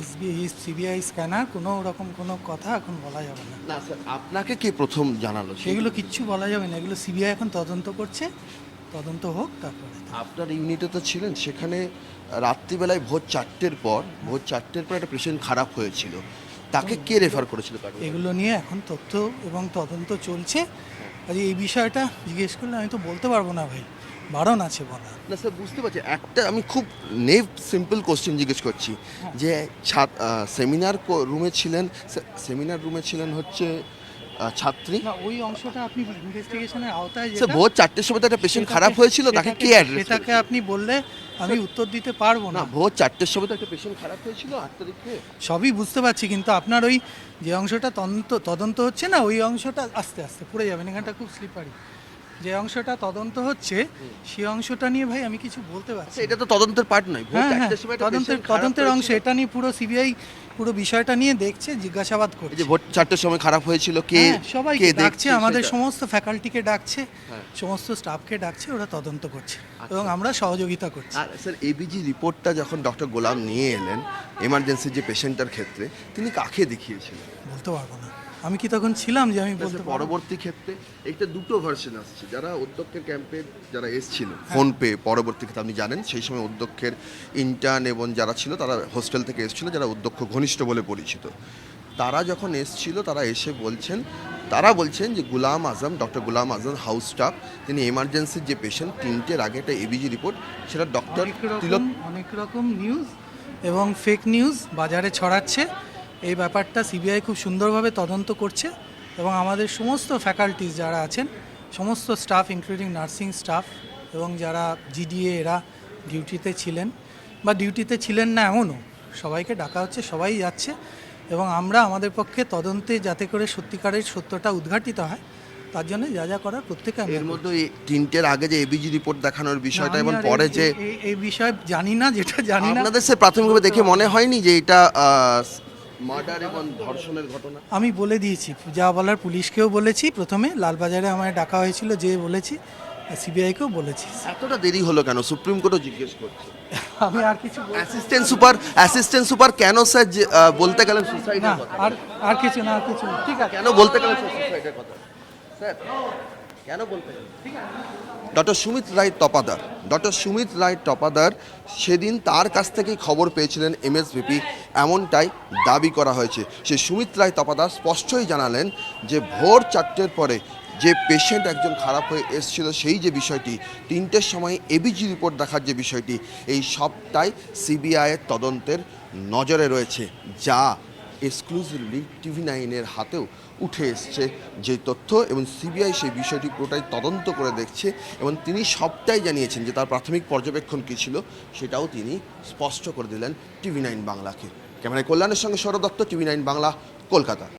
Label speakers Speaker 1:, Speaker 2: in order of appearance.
Speaker 1: SB CBI scanner কোনো রকম কোনো কথা এখন বলা যাবে না।
Speaker 2: না স্যার আপনাকে কে প্রথম জানালো?
Speaker 1: সেগুলো কিচ্ছু বলা যাবে না এগুলো সিবিআই এখন তদন্ত করছে তদন্ত হোক তারপরে।
Speaker 2: আপনার ইউনিটে তো ছিলেন সেখানে রাত্রিবেলায় ভোর চারটের পর ভোর চারটের পর একটা পেশেন্ট খারাপ হয়েছিল। তাকে কে রেফার করেছিল
Speaker 1: এগুলো নিয়ে এখন তথ্য এবং তদন্ত চলছে। আর এই বিষয়টা জিজ্ঞেস করলে আমি তো বলতে পারব না ভাই। বারণ আছে বলা
Speaker 2: না স্যার বুঝতে পারছি। একটা আমি খুব নেভ সিম্পল কোশ্চেন জিজ্ঞেস করছি। যে সেমিনার রুমে ছিলেন সেমিনার রুমে ছিলেন হচ্ছে ছাত্রী।
Speaker 1: না ওই অংশটা আপনি ইনভেস্টিগেশনের আওতায়
Speaker 2: স্যার
Speaker 1: যেটা
Speaker 2: ভোর চারটের সময় তো একটা পেশেন্ট খারাপ হয়েছিল তাকে কে অ্যাড্রেস
Speaker 1: সেটাকে আপনি বললে আমি উত্তর দিতে পারব
Speaker 2: না।
Speaker 1: না
Speaker 2: ভোর চারটের সময় তো একটা পেশেন্ট খারাপ হয়েছিল আট তারিখে।
Speaker 1: সবই বুঝতে পারছি কিন্তু আপনার ওই যে অংশটা তদন্ত তদন্ত হচ্ছে না ওই অংশটা আস্তে আস্তে পড়ে যাবেন এখানটা খুব স্লিপারি যে অংশটা তদন্ত হচ্ছে সেই অংশটা নিয়ে ভাই আমি কিছু বলতে পারছি
Speaker 2: আচ্ছা এটা তো তদন্তের পার্ট নয়
Speaker 1: হ্যাঁ হ্যাঁ তদন্তের তদন্তের অংশ এটা নিয়ে পুরো সিবিআই পুরো বিষয়টা নিয়ে দেখছে জিজ্ঞাসাবাদ করছে
Speaker 2: যে ভোট চারটের সময় খারাপ হয়েছিল কে
Speaker 1: সবাই
Speaker 2: কে
Speaker 1: ডাকছে
Speaker 2: দেখছে
Speaker 1: আমাদের? সমস্ত ফ্যাকাল্টিকে ডাকছে
Speaker 2: হ্যাঁ।
Speaker 1: সমস্ত স্টাফকে ডাকছে ওরা তদন্ত করছে
Speaker 2: আচ্ছা।
Speaker 1: এবং আমরা সহযোগিতা করছি
Speaker 2: আর স্যার এবিজি রিপোর্টটা যখন ডক্টর গোলাম নিয়ে এলেন এমার্জেন্সি যে পেশেন্টটার ক্ষেত্রে তিনি কাকে দেখিয়েছিলেন
Speaker 1: বলতে পারব না। আমি কি তখন ছিলাম যে আমি বলতে
Speaker 2: পরবর্তী ক্ষেত্রে একটা দুটো ভার্সন আসছে। যারা অধ্যক্ষের ক্যাম্পে যারা এসছিল
Speaker 1: হ্যাঁ।
Speaker 2: ফোন পে পরবর্তী ক্ষেত্রে আপনি জানেন সেই সময় অধ্যক্ষের ইন্টার্ন এবং যারা ছিল তারা হোস্টেল থেকে এসেছিল যারা অধ্যক্ষ ঘনিষ্ঠ বলে পরিচিত। তারা যখন এসছিল তারা এসে বলছেন তারা বলছেন যে Gulam Azam doctor Gulam Azam house staff তিনি এমার্জেন্সির যে পেশেন্ট তিনটের আগে একটা এবিজি রিপোর্ট সেটা ডক্টর তিলক
Speaker 1: অনেক রকম নিউজ এবং ফেক নিউজ বাজারে ছড়াচ্ছে। এই ব্যাপারটা সিবিআই খুব সুন্দরভাবে তদন্ত করছে এবং আমাদের সমস্ত ফ্যাকাল্টিস যারা আছেন সমস্ত স্টাফ ইনক্লুডিং নার্সিং স্টাফ এবং যারা জিডিএ এরা ডিউটিতে ছিলেন বা ডিউটিতে ছিলেন না এমনও সবাইকে ডাকা হচ্ছে সবাই যাচ্ছে এবং আমরা আমাদের পক্ষে তদন্তে যাতে করে সত্যিকারের সত্যটা উদ্ঘাটিত হয় তার জন্য যা যা করার প্রত্যেকে
Speaker 2: এর মধ্যে তিনটের আগে যে এবিজি রিপোর্ট দেখানোর বিষয়টা এবং পরে যে
Speaker 1: এই- এই বিষয়ে জানি না যেটা জানি না।
Speaker 2: আপনাদের সে প্রাথমিকভাবে দেখে মনে হয়নি যে এটা মার্ডার এবং ধর্ষণের ঘটনা?
Speaker 1: আমি বলে দিয়েছি যা বলার পুলিশকেও বলেছি প্রথমে লালবাজারে আমায় ডাকা হয়েছিল যে বলেছি সিবিআইকেও বলেছি।
Speaker 2: এতটা দেরি হলো কেন? সুপ্রিম কোর্টও জিজ্ঞেস করছে।
Speaker 1: আমি আর কিছু
Speaker 2: অ্যাসিস্ট্যান্ট সুপার অ্যাসিস্ট্যান্ট সুপার কেন স্যার বলতে গেলেন
Speaker 1: না
Speaker 2: সুসাইডের কথা
Speaker 1: আর আর কিছু না আর কিছু। ঠিক আছে।
Speaker 2: কেন বলতে গেলেন সুসাইডের কথা স্যার কেন বলতে ডক্টর সুমিত রায় তপাদার। ডক্টর সুমিত রায় টপাদার সেদিন তার কাছ থেকেই খবর পেয়েছিলেন এমএসভিপি এমনটাই দাবি করা হয়েছে। সে সুমিত রায় তপাদার স্পষ্টই জানালেন যে ভোর চারটের পরে যে পেশেন্ট একজন খারাপ হয়ে এসেছিল সেই যে বিষয়টি তিনটের সময় এবিজি রিপোর্ট দেখার যে বিষয়টি এই সবটাই সিবিআইয়ের তদন্তের নজরে রয়েছে যা এক্সক্লুসিভলি টিভি নাইনের হাতেও উঠে এসছে যে তথ্য এবং সিবিআই সেই বিষয়টি পুরোটাই তদন্ত করে দেখছে এবং তিনি সবটাই জানিয়েছেন যে তার প্রাথমিক পর্যবেক্ষণ কী ছিল সেটাও তিনি স্পষ্ট করে দিলেন টিভি নাইন বাংলাকে। ক্যামেরায় কল্যাণের সঙ্গে সৌরদত্ত টিভি নাইন বাংলা, কলকাতা।